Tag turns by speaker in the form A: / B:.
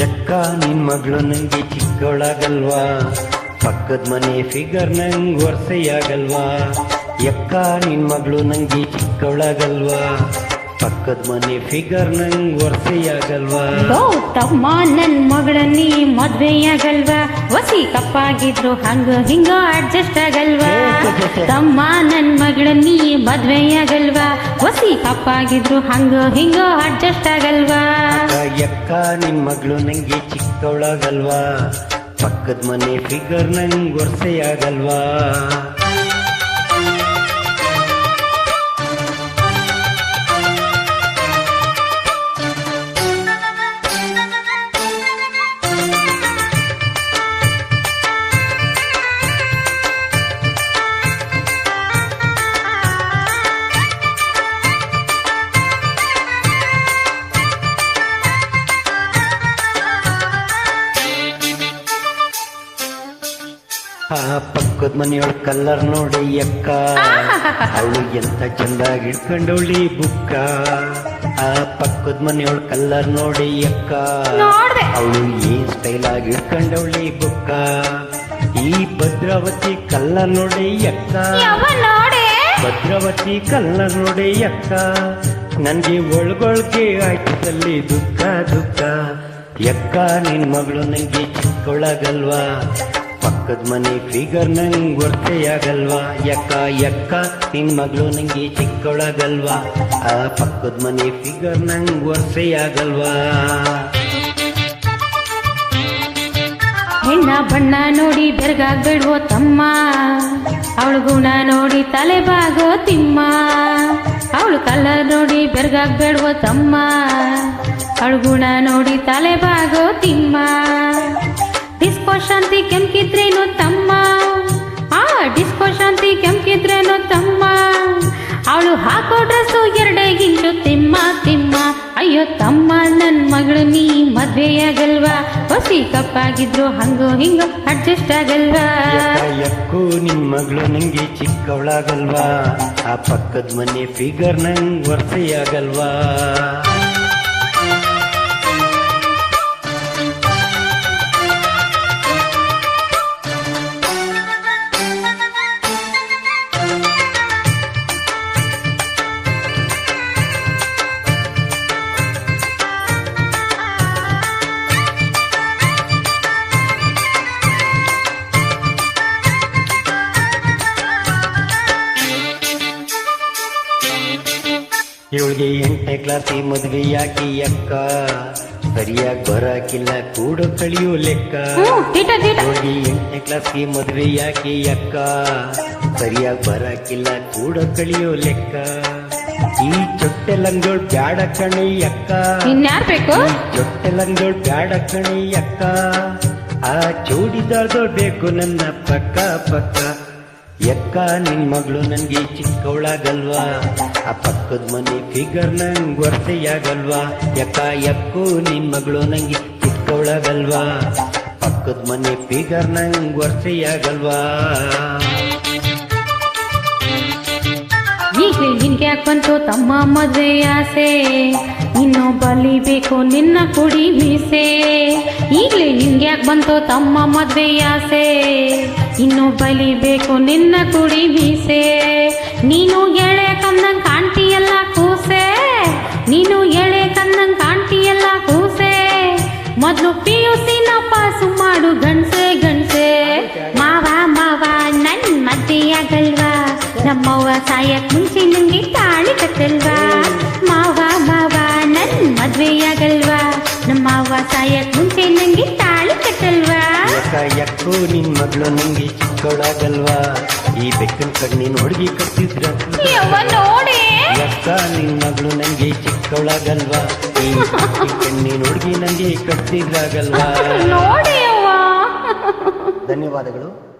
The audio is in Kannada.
A: ಯಕ್ಕ ನಿನ್ ಮಗಳು ನಂಗೆ ಚಿಕ್ಕೊಳಗಲ್ವಾ ಪಕ್ಕದ ಮನೆ ಫಿಗರ್ ನಂಗೆ ವರ್ಷಯಾಗಲ್ವಾ ಎಕ್ಕ ನಿನ್ ಮಗಳು ನಂಗೆ ಚಿಕ್ಕವಳಾಗಲ್ವಾ? ಪಕ್ಕದ ಮನೆ ಫಿಗರ್ ನಂಗ್
B: ವರ್ಸೆಯಾಗಲ್ವಾ ತಮ್ಮ ನನ್ ಮಗಳ ನೀ ಮದ್ವೆಯಾಗಲ್ವಾ? ವಸಿ ಕಪ್ಪಾಗಿದ್ರು ಹಂಗ ಹಿಂಗ ಅಡ್ಜಸ್ಟ್ ಆಗಲ್ವಾ? ತಮ್ಮ ನನ್ ಮಗಳ ನೀ ಮದ್ವೆಯಾಗಲ್ವಾ? ವಸಿ ಕಪ್ಪಾಗಿದ್ರು ಹಂಗ ಹಿಂಗ ಅಡ್ಜಸ್ಟ್ ಆಗಲ್ವಾ?
A: ಯಕ್ಕ ನಿನ್ ಮಗಳು ನಂಗೆ ಚಿಕ್ಕವಳಾಗಲ್ವಾ? ಪಕ್ಕದ ಮನೆ ಫಿಗರ್ ನಂಗ್ ವರ್ಷಯಾಗಲ್ವಾ ಪಕ್ಕದ ಮನೆಯೊಳಗೆ ಕಲ್ಲರ್ ನೋಡಿ ಅಕ್ಕ. ಅವಳು ಎಂತ ಚಂದಾಗಿ ಇಟ್ಕೊಂಡವಳಿ ಬುಕ್ಕ. ಆ ಪಕ್ಕದ ಮನೆಯೊಳ ಕಲ್ಲರ್ ನೋಡಿ ಅಕ್ಕ. ಅವಳು ಏನ್ ಸ್ಟೈಲ್ ಆಗಿ ಇಟ್ಕೊಂಡವಳಿ ಬುಕ್ಕ. ಈ ಭದ್ರಾವತಿ ಕಲ್ಲರ್ ನೋಡಿ ಅಕ್ಕ. ಭದ್ರಾವತಿ ಕಲ್ಲರ್ ನೋಡಿ ಅಕ್ಕ. ನನ್ಗೆ ಒಳಗೊಳಗೆ ಆಯ್ತದಲ್ಲಿ ದುಃಖ ದುಃಖ. ಎಕ್ಕ ನಿನ್ ಮಗಳು ನಂಗೆ ಚಿಕ್ಕವಳಾಗಲ್ವಾ ಪಕ್ಕದ ಮನೆ ಫಿಗರ್ ನಂಗೆ ಗೊತ್ತೆಯಾಗಲ್ವಾ ಯಕ್ಕ ಯಕ್ಕ, ನಿನ್ ಮಗಳು ನಂಗೆ ಚಿಕ್ಕೊಳಗಲ್ವಾ? ಆ ಪಕ್ಕದ ಮನೆ ಫಿಗರ್ ನಂಗೆ ಗೊತ್ತೆಯಾಗಲ್ವಾ
B: ಹೆಣ್ಣ ಬಣ್ಣ ನೋಡಿ ಬೆರಗಾಗ್ಬಿಡ್ವೋ ತಮ್ಮ. ಅವಳು ಗುಣ ನೋಡಿ ತಲೆ ಬಾಗೋ ತಿಮ್ಮ. ಅವಳು ಕಲರ್ ನೋಡಿ ಬೆರಗಾಗ್ಬೇಡ್ವೋ ತಮ್ಮ. ಅವಳು ಗುಣ ನೋಡಿ ತಲೆ ಬಾಗೋ ತಿಮ್ಮ. ಡಿಸ್ಕೋ ಶಾಂತಿ ಕೆಂಕಿದ್ರೇನು ತಮ್ಮ? ಆ ಡಿಸ್ಕೋ ಶಾಂತಿ ಕೆಂಕಿದ್ರೇನು ತಮ್ಮ? ಅವಳು ಹಾಕೋ ಡ್ರೆಸ್ಸು ಎರಡೇ ಗಿಂಟು ತಿಮ್ಮ ತಿಮ್ಮ. ಅಯ್ಯೋ ತಮ್ಮ ನನ್ನ ಮಗಳು ನೀ ಮದ್ವೆಯಾಗಲ್ವಾ ಹೊಸಿ ಕಪ್ಪಾಗಿದ್ರು ಹಂಗೋ ಹಿಂಗೋ ಅಡ್ಜಸ್ಟ್ ಆಗಲ್ವಾ?
A: ಯಕ್ಕ ನಿನ್ ಮಗಳು ನಂಗೆ ಚಿಕ್ಕವಳಾಗಲ್ವಾ? ಆ ಪಕ್ಕದ ಮನೆ ಫಿಗರ್ ನಂಗ್ ವರ್ಷಯಾಗಲ್ವಾ ಇವಳಿಗೆ ಎಂಟನೇ ಕ್ಲಾಸಿ ಮದ್ವೆ ಯಾಕೆ ಅಕ್ಕ. ಸರಿಯಾಗಿ ಬರಾಕಿಲ್ಲ ಕೂಡ ಕಳಿಯೋ ಲೆಕ್ಕ. ಇವಳಿಗೆ ಎಂಟನೇ ಕ್ಲಾಸಿ ಮದ್ವೆ ಯಾಕೆ ಅಕ್ಕ. ಸರಿಯಾಗಿ ಬರಾಕಿಲ್ಲ ಕೂಡ ಕಳಿಯೋ ಲೆಕ್ಕ. ಈ ಚೊಟ್ಟೆ ಲಂಗೋಳ್ ಬ್ಯಾಡ ಕಣಿ ಅಕ್ಕ.
B: ಬೇಕು?
A: ಚೊಟ್ಟೆ ಲಂಗೋಳ್ ಬ್ಯಾಡ ಕಣಿ ಅಕ್ಕ. ಆ ಚೂಡಿದಾರ್ದೋಳ್ ಬೇಕು ನನ್ನ ಪಕ್ಕ ಪಕ್ಕ. ಎಕ್ಕ ನಿನ್ ಮಗಳು ನನ್ಗೆ ಚಿಕ್ಕವಳಾಗಲ್ವಾ? ಆ ಪಕ್ಕದ ಮನೆ ಫಿಗರ್ ನಂಗೆ ವರ್ಷಯಾಗಲ್ವಾ ಎಕ್ಕ, ಎಕ್ಕು ನಿನ್ ಮಗಳು ನಂಗೆ ಚಿಕ್ಕವಳಾಗಲ್ವಾ? ಪಕ್ಕದ ಮನೆ ಫಿಗರ್ ನಂಗೆ ವರ್ಷಯಾಗಲ್ವಾ
B: ಈಗ ನಿನ್ಗೆ ಯಾಕೆ ತಮ್ಮ ಮದುವೆ ಆಸೆ? ಇನ್ನು ಬಲಿಬೇಕು ನಿನ್ನ ಕುಡಿ ಮೀಸೆ. ಈಗಲೇ ಯಾಕೆ ಬಂತು ತಮ್ಮ ಮದುವೆ ಆಸೆ. ಇನ್ನು ಬಲಿಬೇಕು ನಿನ್ನ ಕುಡಿ ಮೀಸೆ. ನೀನು ಎಳೆ ಕಂದಂಗೆ ಕಾಣ್ತೀಯಲ್ಲ ಕೂಸೆ. ನೀನು ಎಳೆ ಕಂದಂಗೆ ಕಾಣ್ತೀಯಲ್ಲ ಕೂಸೆ. ಮೊದಲು ಪಿ ಯು ಸಿನ ಪಾಸು ಮಾಡು ಗಂಡ್ಸೆ ಗಂಡ್ಸೆ. ಮಾವ ಮಾವ ನನ್ನ ಮದ್ವೆಯಾಗಲ್ವಾ? ನಮ್ಮವ್ವ ಸಾಯಕ್ ಮುಂಚೆ ನಂಗೆ ತಾಳಿ ಕಟ್ಟಲ್ವಾ? ನನ್ ನಮ್ಮ ವಾಸಾಯಕ್ ಸಾಯಕ್ ಮುಂಚೆ ನಂಗೆ ತಾಳಿ ಕಟ್ಟಲ್ವಾ?
A: ನಿನ್ ಮಗಳು ನಂಗೆ ಚಿಕ್ಕವಳಾಗಲ್ವಾ ಈ ಬೆಕ್ಕನ ಕಣ್ಣಿನ ಹುಡುಗಿ ಕಟ್ಟಿದ್ರ.
B: ನೋಡಿ.
A: ಅಕ್ಕ ನಿನ್ ಮಗಳು ನಂಗೆ ಚಿಕ್ಕವಳಾಗಲ್ವಾ ಈ ಕಣ್ಣಿನ ಹುಡುಗಿ ನಂಗೆ ಕಟ್ಟಿದ್ರಾಗಲ್ವಾ?
B: ನೋಡಿ
A: ಧನ್ಯವಾದಗಳು.